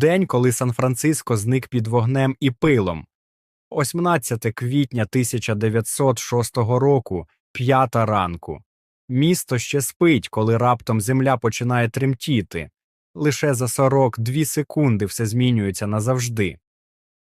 день, коли Сан-Франциско зник під вогнем і пилом. 18 квітня 1906 року, п'ята ранку. Місто ще спить, коли раптом земля починає тремтіти. Лише за 42 секунди все змінюється назавжди.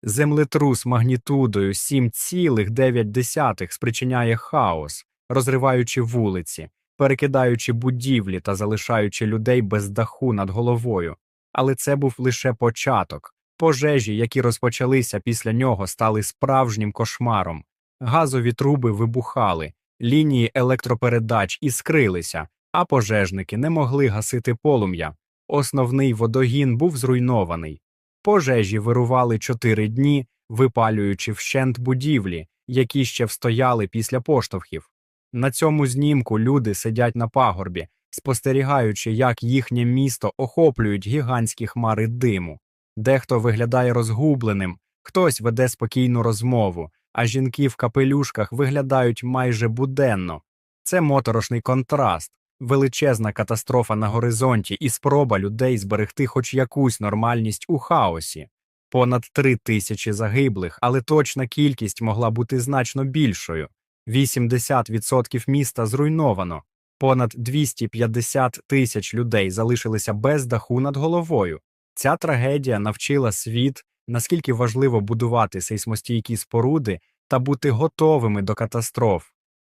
Землетрус магнітудою 7,9 спричиняє хаос, розриваючи вулиці, перекидаючи будівлі та залишаючи людей без даху над головою. Але це був лише початок. Пожежі, які розпочалися після нього, стали справжнім кошмаром. Газові труби вибухали, лінії електропередач іскрилися, а пожежники не могли гасити полум'я. Основний водогін був зруйнований. Пожежі вирували чотири дні, випалюючи вщент будівлі, які ще встояли після поштовхів. На цьому знімку люди сидять на пагорбі, спостерігаючи, як їхнє місто охоплюють гігантські хмари диму. Дехто виглядає розгубленим, хтось веде спокійну розмову, а жінки в капелюшках виглядають майже буденно. Це моторошний контраст, величезна катастрофа на горизонті і спроба людей зберегти хоч якусь нормальність у хаосі. Понад три тисячі загиблих, але точна кількість могла бути значно більшою. 80% міста зруйновано, понад 250 тисяч людей залишилися без даху над головою. Ця трагедія навчила світ, наскільки важливо будувати сейсмостійкі споруди та бути готовими до катастроф.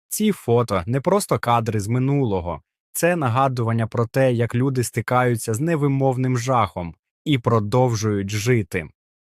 Ці фото не просто кадри з минулого, це нагадування про те, як люди стикаються з невимовним жахом і продовжують жити.